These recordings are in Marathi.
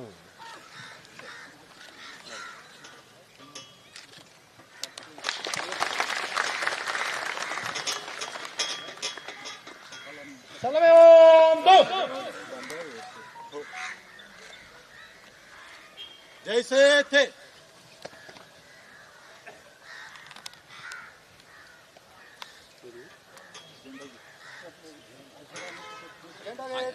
세우는 거예요. 살라메온 동! 제이세테 왼다리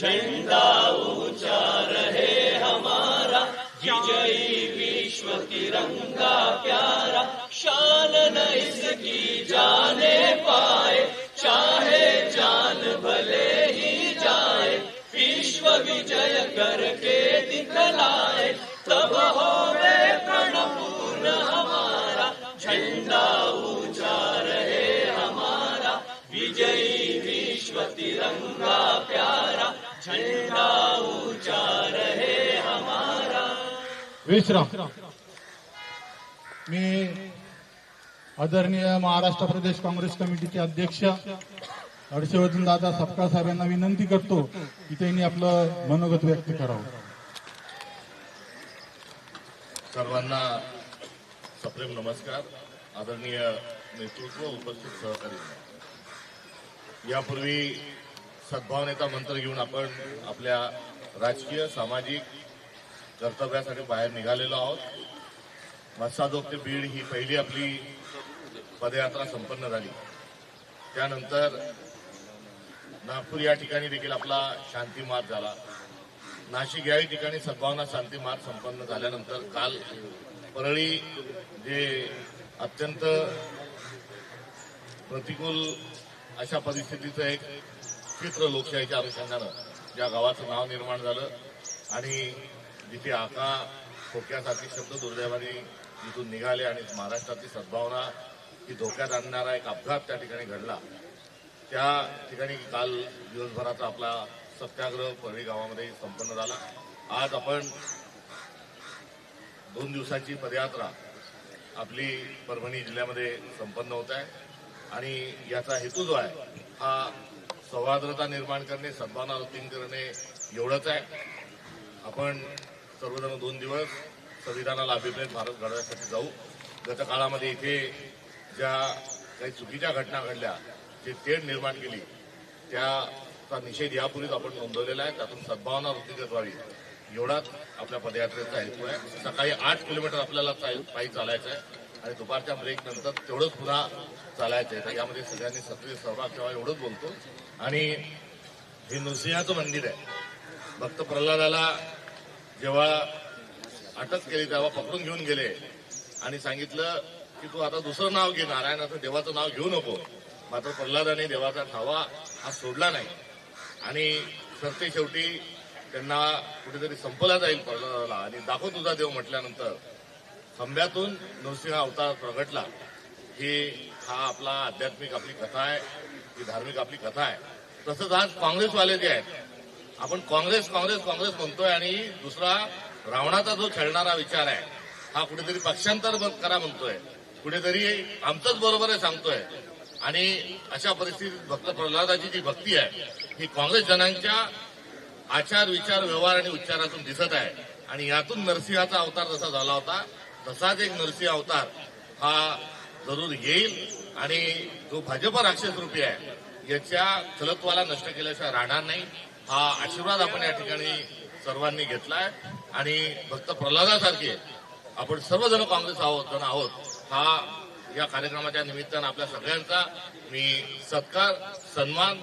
झंडा ऊँचा रहे हमारा। विजयी विश्व तिरंगा प्यारा। शान न इसकी जाने पाए। चाहे जान भले ही जाए। विश्व विजय करके विश्राम. मी आदरणीय महाराष्ट्र प्रदेश काँग्रेस कमिटीचे अध्यक्ष हर्षवर्धन दादा सपकाळ साहेबांना विनंती करतो की त्यांनी आपलं मनोगत व्यक्त करावं. सर्वांना सप्रेम नमस्कार. आदरणीय नेतृत्व उपस्थित सहकारी. यापूर्वी सद्भावनेचा मंत्र घेऊन आपण आपल्या राजकीय सामाजिक कर्तव्यासाठी बाहेर निघालेलो आहोत. मसाजोग ते बीड ही पहिली आपली पदयात्रा संपन्न झाली. त्यानंतर नागपूर या ठिकाणी देखील आपला शांती मार्ग झाला. नाशिक याही ठिकाणी सद्भावना शांती मार्ग संपन्न झाल्यानंतर काल परळी जे अत्यंत प्रतिकूल अशा परिस्थितीचं एक चित्र लोकशाहीच्या अनुषंगानं ज्या गावाचं नाव निर्माण झालं आणि जिथे आका खोक्यासारखे शब्द दुर्दैवाने जिथून निघाले आणि महाराष्ट्राची सद्भावना ही धोक्यात आणणारा एक अपघात त्या ठिकाणी घडला. त्या ठिकाणी काल दिवसभराचा आपला सत्याग्रह परळी गावामध्ये संपन्न झाला. आज आपण दोन दिवसाची पदयात्रा आपली परभणी जिल्ह्यामध्ये संपन्न होत आहे आणि याचा हेतू जो आहे हा सौहार्द्रता निर्माण करणे सद्भावना वृत्ती करणे एवढंच आहे. आपण सर्वजण दोन दिवस संविधानाला अभिप्रेत भारत घडवण्यासाठी जाऊ. गत काळामध्ये इथे ज्या काही चुकीच्या घटना घडल्या जे तेढ निर्माण केली त्याचा निषेध यापूर्वीच आपण नोंदवलेला आहे. त्यातून सद्भावना वृत्तीगत व्हावी. एवढाच आपल्या पदयात्रेचा हेतू आहे. सकाळी आठ किलोमीटर आपल्याला पायी चालायचं आहे आणि दुपारच्या ब्रेक नंतर तेवढंच पुन्हा चालायचं आहे. तर यामध्ये सगळ्यांनी सक्रिय सहभाग ठेवा एवढंच बोलतो. आणि हे नृसिंहाचं मंदिर आहे. भक्त प्रल्हादाला जेव्हा अटक केली तेव्हा पकडून घेऊन गेले. आणि सांगितलं की तू आता दुसरं नाव घे नारायणाचं देवाचं नाव घेऊ नको. मात्र प्रल्हादाने देवाचा ठावा हा सोडला नाही. आणि सरते शेवटी त्यांना कुठेतरी संपला जाईल प्रल्हादाला. आणि दाखव तुझा देव म्हटल्यानंतर खंब्यातून नृसिंह अवतार प्रगटला. ही हा आपला आध्यात्मिक आपली कथा आहे ही धार्मिक आपली कथा आहे. तसंच आज काँग्रेसवाले जे आहेत आपण काँग्रेस काँग्रेस काँग्रेस म्हणतोय आणि दुसरा रावणाचा जो खेळणारा विचार आहे हा कुठेतरी पक्षांतर करा म्हणतोय. कुठेतरी आमचंच बरोबर आहे सांगतोय. आणि अशा परिस्थितीत भक्त प्रल्हादाची जी भक्ती आहे ही काँग्रेस जनांच्या आचार विचार व्यवहार आणि उच्चारातून दिसत आहे. आणि यातून नरसिंहाचा अवतार जसा झाला होता तसाच एक नरसिंह अवतार हा जरूर येईल. आणि जो भाजप राक्षस रूपी आहे याच्या चलत्वाला नष्ट केल्याशिवाय राहणार नाही. हा आशीर्वाद आपण या ठिकाणी सर्वांनी घेतलाय. आणि फक्त प्रल्हादासारखे आपण सर्वजण काँग्रेस आहोत जण आहोत हा या कार्यक्रमाच्या निमित्तानं आपल्या सगळ्यांचा मी सत्कार सन्मान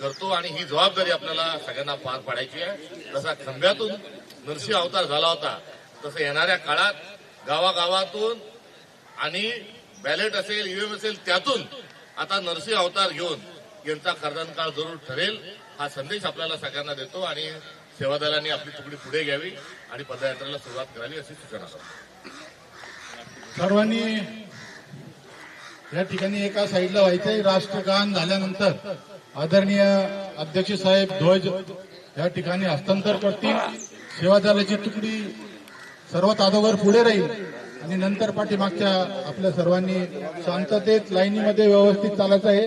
करतो आणि ही जबाबदारी आपल्याला सगळ्यांना पार पाडायची आहे. जसा खंब्यातून नरसिंह अवतार झाला होता तसं येणाऱ्या काळात गावागावातून आणि बॅलेट असेल ईव्हीएम असेल त्यातून आता नरसिंह अवतार घेऊन यांचा कर्दनकाळ जरूर ठरेल हा संदेश आपल्याला सगळ्यांना देतो आणि सेवा दलांनी आपली तुकडी पुढे घ्यावी आणि पदयात्रेला सुरुवात करावी अशी सूचना सर्वांनी या ठिकाणी एका साईडला व्हायचंय. राष्ट्रगान झाल्यानंतर आदरणीय अध्यक्ष साहेब ध्वज या ठिकाणी हस्तांतर करतील. सेवा दलाची तुकडी सर्वात अगोदर पुढे राहील आणि नंतर पाठीमागच्या आपल्या सर्वांनी शांततेत लाईनीमध्ये व्यवस्थित चालायचं आहे.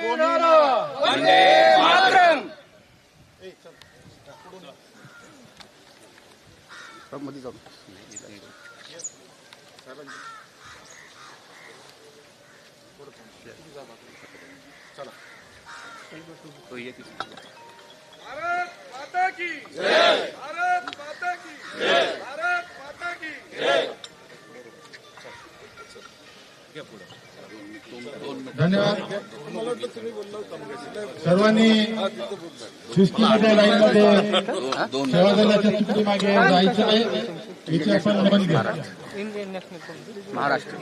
ओवी नारा वंदे मातरम भारत माता की भारत माता की भारत माता की जय धन्यवाद. सर्वांनी शिस्तीमध्ये लाईनमध्ये सेवा दलाच्या तुकडी मागे जायचं आहे. याची आपण नोंद घ्या महाराष्ट्र.